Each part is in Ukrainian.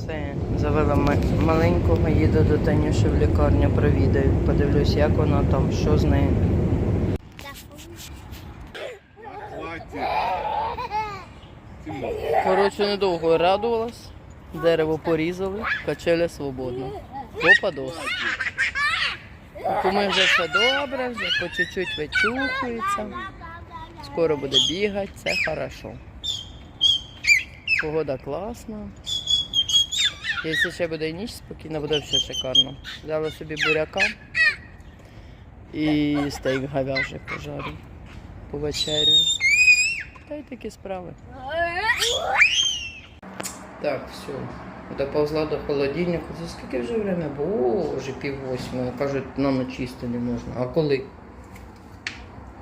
Все, завела маленького, їду до Танюші в лікарню, провідаю. Подивлюсь, як вона там, що з нею. Коротше, недовго радувалась. Дерево порізали, качеля свободно. Попа досить. Кому вже все добре, вже по чуть-чуть вичухується. Скоро буде бігати, це хорошо. Погода класна. Якщо ще буде ніч спокійна, буде все шикарно. Взяла собі буряка і стейк говяжий пожарю. Повечерю. Та й такі справи. Так, все. Доповзла до холодильника. За скільки вже время? Боже, пів восьмої. Кажуть, на ніч їсти не можна. А коли?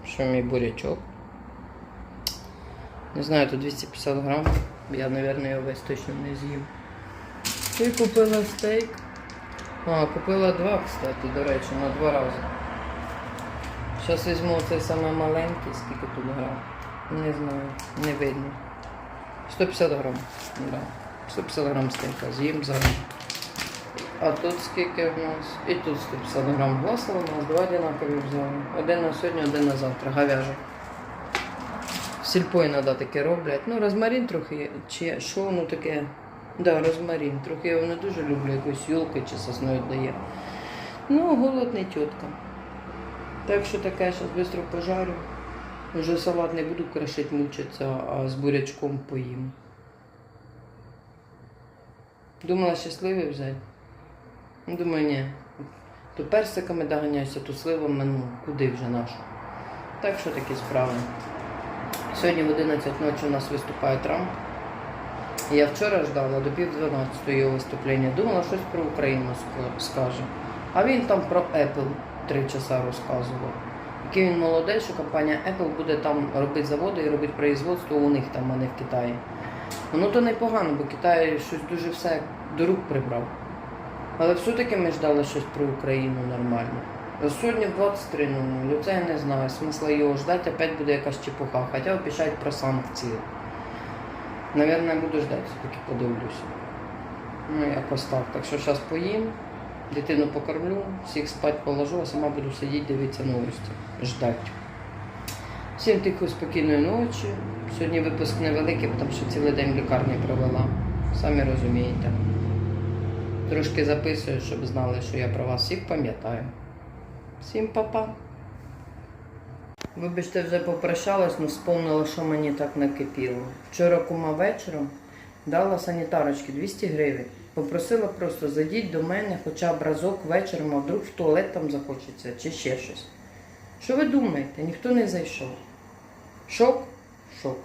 Що мій бурячок? Не знаю, тут 250 грам. Я, мабуть, його весь точно не з'їм. І купила стейк. А, купила два, кстати, до речі, на два рази. Зараз візьму цей самий маленький, скільки тут грам. Не знаю, не видно. 150 грам. Да. 150 грам стейка з'їм зараз. А тут скільки в нас? І тут 150 грам гласа у нас, два одинакові взяли. Один на сьогодні, один на завтра. Говяжий. Сільпо іноді таке роблять. Ну, розмарин трохи, чи що воно таке? Да, розмарин. Трохи я його не дуже люблю, якусь юлки чи сосною дає. Ну, голодний тітка. Так що таке, зараз швидко пожарю. Вже салат не буду крашити, мучитися, а з бурячком поїм. Думала щасливий взяти. Ну, Думаю, ні. То персиками доганяюся, то сливами, ну, куди вже нашу. Так що такі справи. Сьогодні в 11 ночі у нас виступає Трамп. Я вчора ждала до пів 12 його виступлення. Думала, щось про Україну скаже. А він там про Apple три часа розказував. Який він молодець, що компанія Apple буде там робити заводи і робити производство у них там, а не в Китаї. Ну то непогано, бо Китай щось дуже все до рук прибрав. Але все-таки ми ждали щось про Україну нормально. Сьогодні в 23 ну це я не знаю. Смисла його ждати, опять буде якась чепуха. Хоча обіцяють про санкції. Наверное, буду ждати, все-таки подивлюся. Ну, якось так. Так що зараз поїм, дитину покормлю, всіх спать положу, а сама буду сидіти, дивитися новості. Ждать. Всім тихої спокійної ночі. Сьогодні випуск невеликий, тому що цілий день в лікарні провела. Самі розумієте. Трошки записую, щоб знали, що я про вас всіх пам'ятаю. Всім па-па. Вибачте, вже попрощалась, але вспомнила, що мені так накипіло. Вчора кума вечором дала санітарочки 200 гривень. Попросила просто зайдіть до мене хоча б разок вечором, а вдруг в туалет там захочеться чи ще щось. Що ви думаєте? Ніхто не зайшов. Шок? Шок.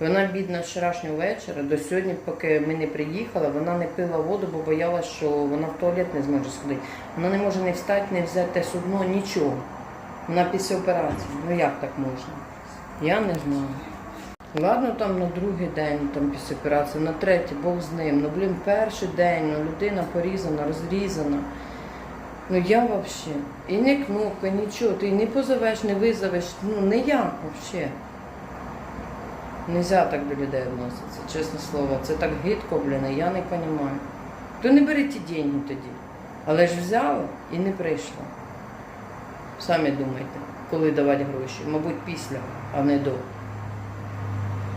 Вона, бідна, вчорашнього вечора до сьогодні, поки ми не приїхали, вона не пила воду, бо боялась, що вона в туалет не зможе сходити. Вона не може не встати, не взяти судно, нічого. Вона після операції. Ну як так можна? Я не знаю. Ладно, там на другий день, там після операції, на третій, Бог з ним. Ну, блін, перший день, ну, людина порізана, розрізана. Ну я взагалі. І не кнопка, нічого. Ти не позовеш, не визовеш. Ну не я взагалі. Нельзя так до людей відноситися, чесне слово. Це так гидко, блін, я не розумію. То не беріть ті деньги тоді. Але ж взяли і не прийшло. Самі думайте, коли давати гроші. Мабуть, після, а не до.